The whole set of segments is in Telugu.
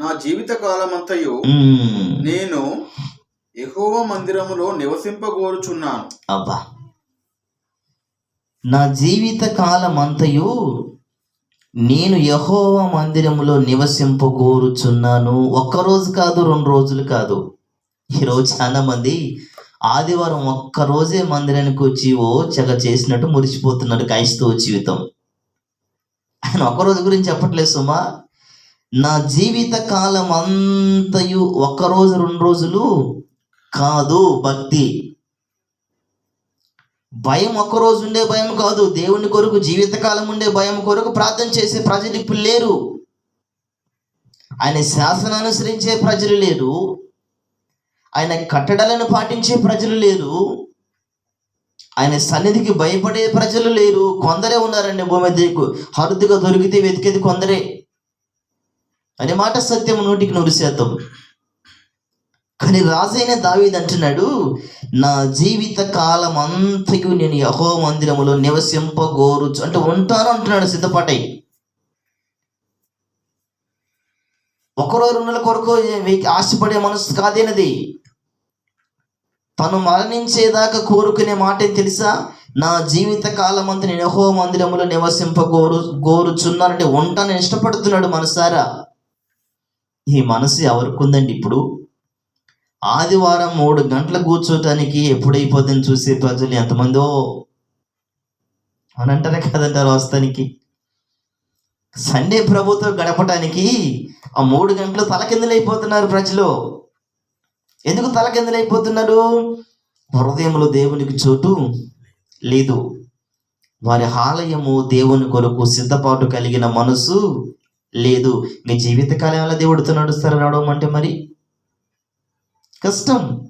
నా జీవిత కాలమంతయు. నేను యెహోవా మందిరములో నివసింపగోరుచున్నాను. అబ్బా. నా జీవిత కాలం అంతయు నేను యహోవ మందిరములో నివసింపగోరుచున్నాను. ఒక్కరోజు కాదు రెండు రోజులు కాదు. ఈరోజు చాలా మంది ఆదివారం ఒక్క రోజే మందిరానికి వచ్చి ఓ చెగ చేసినట్టు మురిసిపోతున్నాడు క్రైస్తవ జీవితం. ఆయన ఒక్క రోజు గురించి చెప్పట్లేదు సుమా. నా జీవిత కాలం అంతయు ఒక్క రోజు రెండు రోజులు కాదు భక్తి. భయం ఒక్క రోజు ఉండే భయం కాదు. దేవుని కొరకు జీవితకాలం ఉండే భయం కొరకు ప్రార్థన చేసే ప్రజలు ఇప్పుడు లేరు. ఆయన శాసన అనుసరించే ప్రజలు లేరు. ఆయన కట్టడలను పాటించే ప్రజలు లేరు. ఆయన సన్నిధికి భయపడే ప్రజలు లేరు. కొందరే ఉన్నారండి భూమి దిక్కు హరుదుగా దొరికితే వెతికేది కొందరే. అనే మాట సత్యం నూటికి నూరు శాతం. కానీ రాజైన దావీద్ అంటున్నాడు నా జీవిత కాలం అంతయు నేను యహో మందిరములో నివసింపగోరుచు అంటే ఉంటాను అంటున్నాడు సిద్ధపాటై. ఒకరో రెండుల కొరకు ఆశపడే మనసు కాదేనది. తను మరణించేదాకా కోరుకునే మాట తెలుసా? నా జీవిత కాలం అంతా నేను యహో మందిరములో నివసింపగోరు గోరుచున్నానంటే ఉంటాను ఇష్టపడుతున్నాడు మనసారా? ఈ మనసు ఎవరికి ఉందండి ఇప్పుడు? ఆదివారం మూడు గంటలు కూర్చోటానికి ఎప్పుడైపోతుందని చూసే ప్రజలు ఎంతమందో అని అంటారే కదంటారు వస్తానికి సండే ప్రభుత్వం గడపటానికి ఆ మూడు గంటలు తలకిందులైపోతున్నారు ప్రజలు. ఎందుకు తలకిందులైపోతున్నారు? హృదయంలో దేవునికి చోటు లేదు. వారి ఆలయము దేవుని కొరకు సిద్ధపాటు కలిగిన మనసు లేదు మీ జీవితకాలంలో దేవుడితో నడుస్తారు నడవమంటే మరి? కష్టం.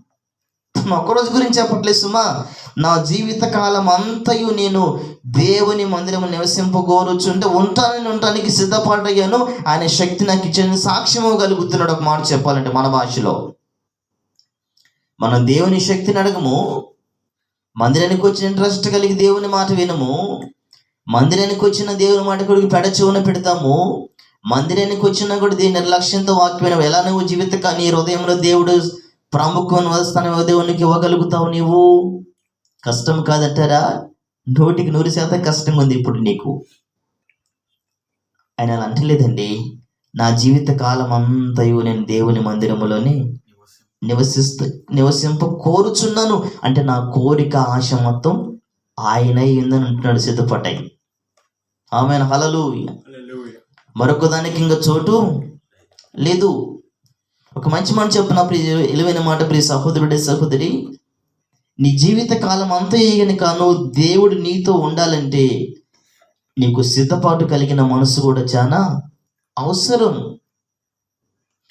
తను ఒక్కరోజు గురించి చెప్పట్లేదు సుమా. నా జీవిత కాలం అంతయు నేను దేవుని మందిరం నివసింపగోరుచుంటే ఉంటానని ఉండటానికి సిద్ధపడయ్యాను ఆయన శక్తి నాకు ఇచ్చిన సాక్ష్యము కలుగుతున్నాడు. ఒక మాట చెప్పాలంటే మన భాషలో. మనం దేవుని శక్తిని అడగము. మందిరానికి వచ్చిన ఇంట్రెస్ట్ కలిగి దేవుని మాట వినము. మందిరానికి వచ్చిన దేవుని మాట కొడుకు పెడచెవున పెడతాము. మందిరానికి వచ్చినా కూడా దీని నిర్లక్ష్యంతో వాక్యమైన ఎలా నువ్వు జీవిత నీ హృదయంలో దేవుడు ప్రాముఖ్యం వస్తాను దేవునికి ఇవ్వగలుగుతావు నీవు? కష్టం కాదంటారా? నోటికి నూరు శాతం కష్టంగా ఉంది ఇప్పుడు నీకు. ఆయన అలా అంటలేదండి. నా జీవిత కాలం అంతయు నేను దేవుని మందిరములోనే నివసిస్తూ నివసింప కోరుచున్నాను. అంటే నా కోరిక ఆశ మొత్తం ఆయన ఉందని అంటున్నాడు సిద్ధపట్టాయి ఆమె హలలు మరొక దానికి ఇంకా చోటు లేదు. ఒక మంచి మాట చెప్పినప్పుడు ప్రియ మాట ప్రియ సహోదరుడే సహోదరి నీ జీవిత కాలం అంతా గనుక నువ్వు దేవుడు నీతో ఉండాలంటే నీకు సిద్ధపాటు కలిగిన మనసు కూడా చాలా అవసరం.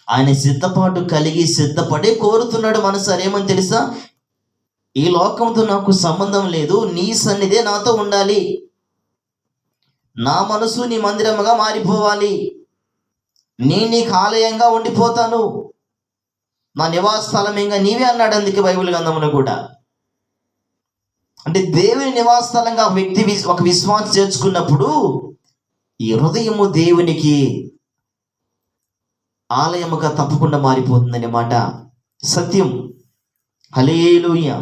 ఆయన సిద్ధపాటు కలిగి సిద్ధపడే కోరుతున్నాడు మనసు. అరేమని తెలుసా? ఈ లోకంతో నాకు సంబంధం లేదు. నీ సన్నిధే నాతో ఉండాలి. నా మనసు నీ మందిరముగా మారిపోవాలి. నేను నీకు ఆలయంగా ఉండిపోతాను. నా నివాస స్థలం ఇంకా నీవే అన్నాడు అందుకే బైబిల్ గంధములు కూడా. అంటే దేవుని నివాస స్థలంగా ఒక వ్యక్తి ఒక విశ్వాసం చేర్చుకున్నప్పుడు ఈ హృదయము దేవునికి ఆలయముగా తప్పకుండా మారిపోతుందనే మాట సత్యం. హలేలుయ్య